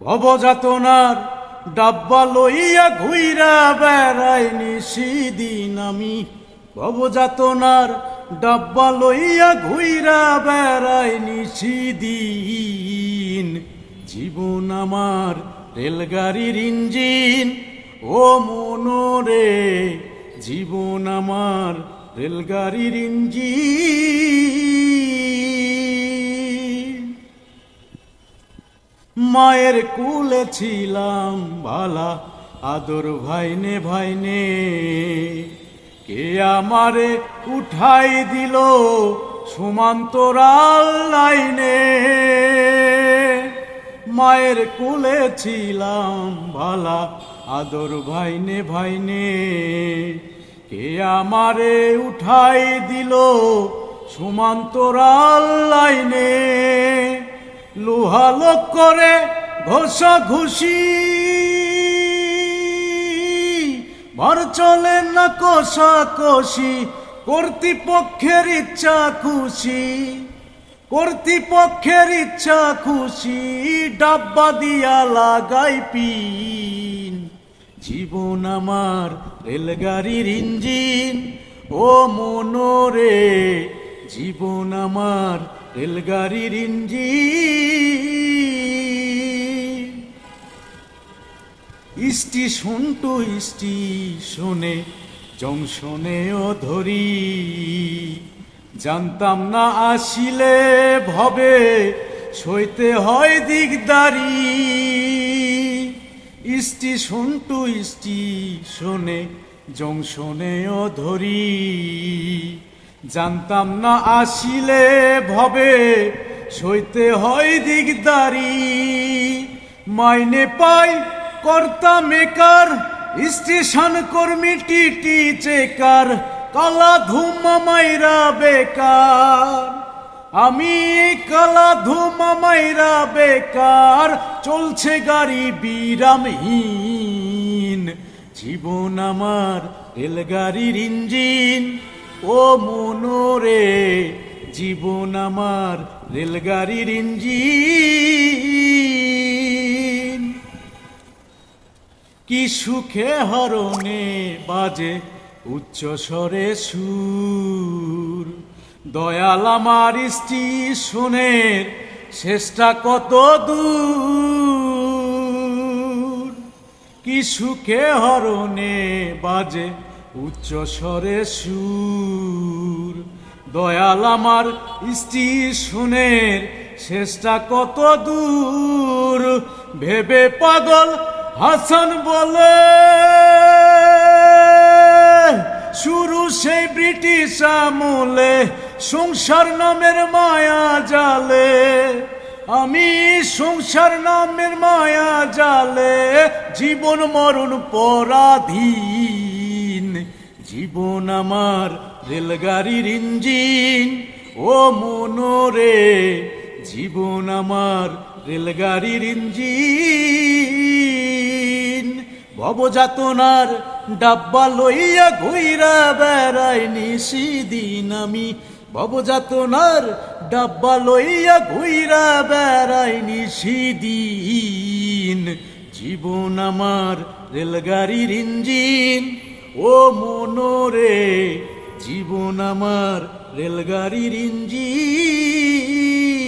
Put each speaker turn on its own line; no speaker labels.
ভবযাতনার ডাব্বা লইয়া ঘুইরা বেড়াই নিশিদিন আমি। ভবযাতনার ডাব্বা লইয়া ঘুইরা বেড়াই নিশিদিন জীবন আমার রেলগাড়ির ইঞ্জিন, ও মনোরে। জীবন আমার রেলগাড়ির ইঞ্জিন। মায়ের কুলে ছিলাম বালা। আদর ভাইনে ভাইনে, কে আমারে উঠাই দিল সুমান্তরাল লাইনে? মায়ের কুলে ছিলাম বালা, আদর ভাইনে ভাইনে, কে আমারে উঠাই দিল সুমান্তরাল লাইনে? লোহা লোক করে ঘষা ঘুষি। মার চলে না কষা কষি, কর্তৃপক্ষের ইচ্ছা খুশি। কর্তৃপক্ষের ইচ্ছা খুশি, ডাব্বা দিয়া লাগাই পিন। জীবন আমার রেলগাড়ির ইঞ্জিন, ও মনোরে, জীবন আমার রেলগাড়ির ইঞ্জিন। স্টেশন টু স্টেশনে জংশনেও ধরি। জানতাম না আসিলে ভবে, সইতে হয় দিকদারি স্টেশন টু স্টেশনে জংশনেও ধরি। জানতাম না আসিলে ভবে, সইতে হয় দিকদারি মাইনে পাই কর্তা মেকার, স্টেশন কর্মী, টিটি চেকার, কালা ধুমা মাইরা বেকার। আমি কালা ধুমা মাইরা বেকার, চলছে গাড়ি বিরামহীন। জীবন আমার রেলগাড়ির ইঞ্জিন ও মনোরে, জীবন আমার রেলগাড়ির ইঞ্জিন। কি সুখে হরণে বাজে উচ্চ স্বরে সুর। দয়াল আমার স্টেশনের শেষটা কত দূর। কি সুখে হরণে বাজে উচ্চ স্বরে সুর। দয়াল আমার স্ত্রী স্টেশনের শেষটা কত দূর। ভেবে পাগল হাসান বলে, শুরু সেই ব্রিটিশ আমলে, সংসার নামের মায়া জালে। আমি সংসার নামের মায়া জালে, জীবন মরণ পরাধীন। জীবন আমার রেলগাড়ির ইঞ্জিন। ও মনোরে, জীবন আমার রেলগাড়ির ইঞ্জিন। ভবযাতনার ডাব্বা লইয়া ঘুইরা বেড়াই নিশিদিন আমি। ভবযাতনার ডাব্বা লইয়া ঘুইরা বেড়াই নিশিদিন জীবন আমার রেলগাড়ির ইঞ্জিন। ও মনোরে জীবন আমার রেলগাড়ির ইঞ্জিন।